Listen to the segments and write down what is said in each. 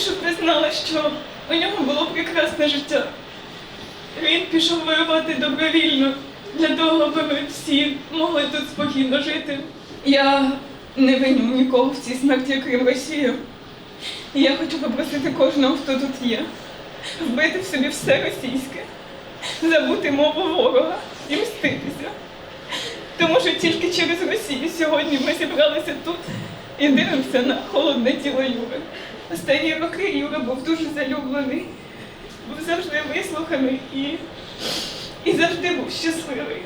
щоб ви знали, що у нього було прекрасне життя. Він пішов воювати добровільно для того, аби ми всі могли тут спокійно жити. Я не виню нікого в цій смерті, крім Росії. Я хочу попросити кожного, хто тут є, вбити в собі все російське, забути мову ворога і мститися. Тому що тільки через Росію сьогодні ми зібралися тут і дивимося на холодне тіло Юри. Останні роки Юра був дуже залюблений, був завжди вислуханий і, і завжди був щасливий.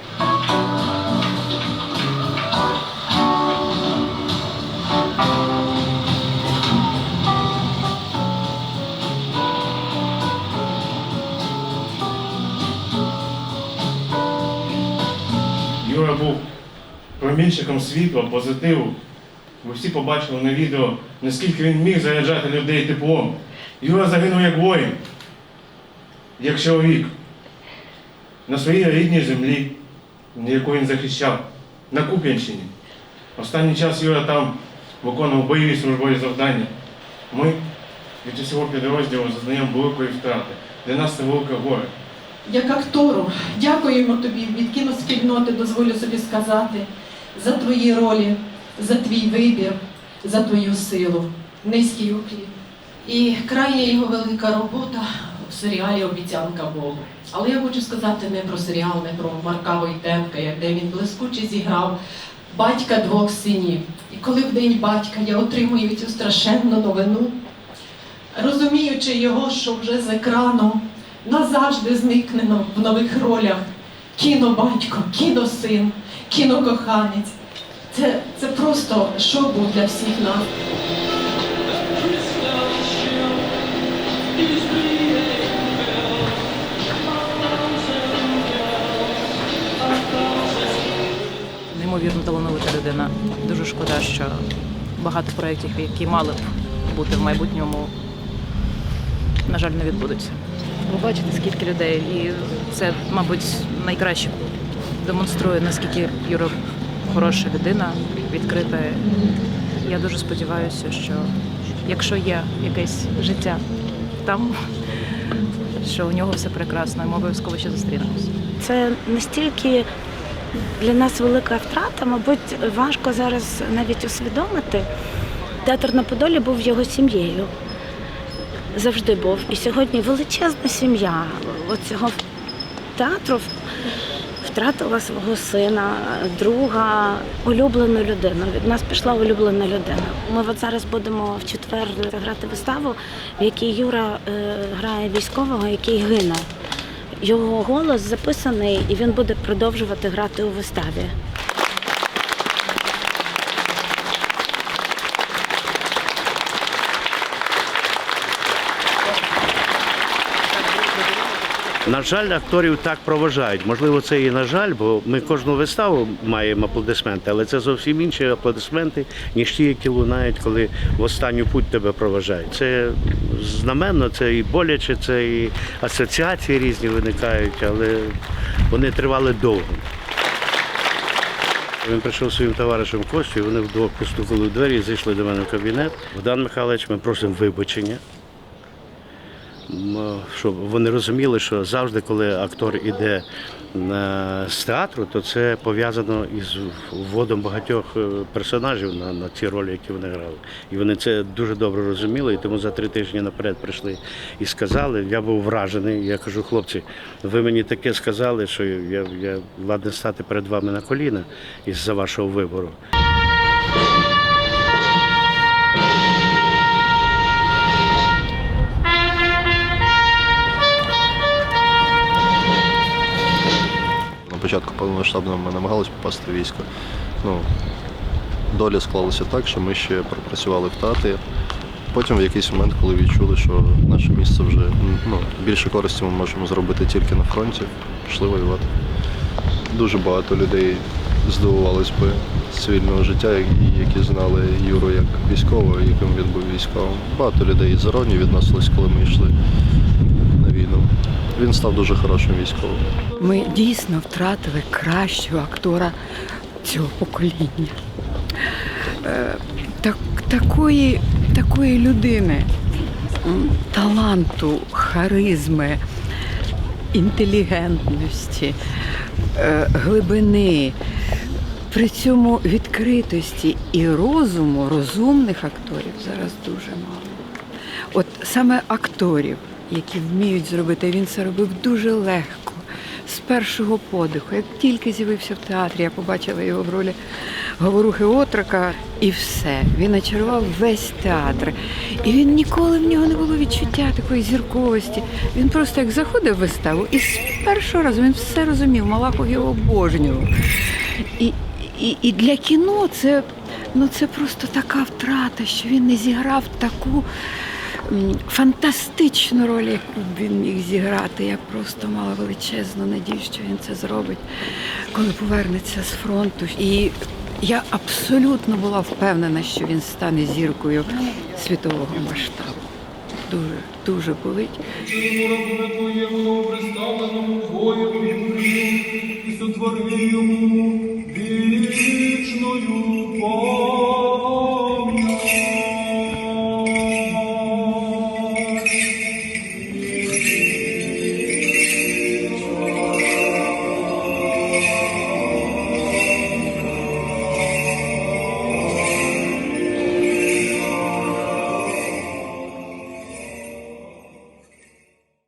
Юра був промінчиком світла, позитиву. Ви всі побачили на відео, наскільки він міг заряджати людей теплом. Юра загинув як воїн, як чоловік. На своїй рідній землі, яку він захищав, на Куп'янщині. Останній час Юра там виконував бойові службові завдання. Ми від усього підрозділу зазнаємо великої втрати. Для нас це велике горе. Як актору, дякуємо тобі від кіноспільноти, дозволю собі сказати, за твої ролі, за твій вибір, за твою силу. Низький уклін. І крайня його велика робота в серіалі Обіцянка Богу. Але я хочу сказати не про серіал, не про Марка Войтенка, де він блискуче зіграв батька двох синів. І коли в день батька я отримую цю страшенну новину, розуміючи його, що вже з екрану назавжди зникнено в нових ролях кінобатько, кіносин, кінокоханець. Це, це просто шок для всіх нас. неймовірно талановита людина. Дуже шкода, що багато проєктів, які мали б бути в майбутньому, на жаль, не відбудуться. Ви бачите, скільки людей, і це, мабуть, найкраще демонструє, наскільки Юра хороша людина, відкрита. Я дуже сподіваюся, що якщо є якесь життя там, що у нього все прекрасно, і ми обов'язково ще зустрінемося. Це настільки для нас велика втрата, мабуть, важко зараз навіть усвідомити. Театр на Подолі був його сім'єю. Завжди був. І сьогодні величезна сім'я оцього театру втратила свого сина, друга, улюблену людину. Від нас пішла улюблена людина. Ми от зараз будемо в четвер грати виставу, в якій Юра е, грає військового, який гине. Його голос записаний, і він буде продовжувати грати у виставі. На жаль, акторів так проважають. Можливо, це і на жаль, бо ми кожну виставу маємо аплодисменти, але це зовсім інші аплодисменти, ніж ті, які лунають, коли в останню путь тебе проважають. Це знаменно, це і боляче, це і асоціації різні виникають, але вони тривали довго. Він прийшов своїм товаришем Костю, і вони вдвох постукали в двері і зайшли до мене в кабінет. Богдан Михайлович, ми просимо вибачення. Щоб вони розуміли, що завжди, коли актор іде з театру, то це пов'язано із вводом багатьох е, персонажів на, на ті ролі, які вони грали. І вони це дуже добре розуміли, і тому за три тижні наперед прийшли і сказали. Я був вражений. Я кажу, хлопці, ви мені таке сказали, що я, я ладен стати перед вами на коліна із-за вашого вибору. Початку повномасштабного ми намагалися попасти в військо. Ну, доля склалася так, що ми ще пропрацювали в театрі. Потім в якийсь момент, коли відчули, що наше місце вже ну, більше користі ми можемо зробити тільки на фронті, пішли воювати. Дуже багато людей здивувались би цивільного життя, які знали Юру як військового, яким він був військовим. Багато людей з іронії відносились, коли ми йшли. Він став дуже хорошим військовим. Ми дійсно втратили кращого актора цього покоління. Е, Так, такої, такої людини, таланту, харизми, інтелігентності, е, глибини, при цьому відкритості і розуму, розумних акторів зараз дуже мало. От саме акторів, які вміють зробити, він це робив дуже легко, з першого подиху. Як тільки з'явився в театрі, я побачила його в ролі говорухи Отрока, і все. Він очарував весь театр. І він ніколи в нього не було відчуття такої зірковості. Він просто як заходив в виставу, і з першого разу він все розумів. Малахов його обожнював. І, і, і для кіно це, ну, це просто така втрата, що він не зіграв таку фантастичну роль, яку б він міг зіграти. Я просто мала величезну надію, що він це зробить, коли повернеться з фронту. І я абсолютно була впевнена, що він стане зіркою світового масштабу. Дуже, дуже болить.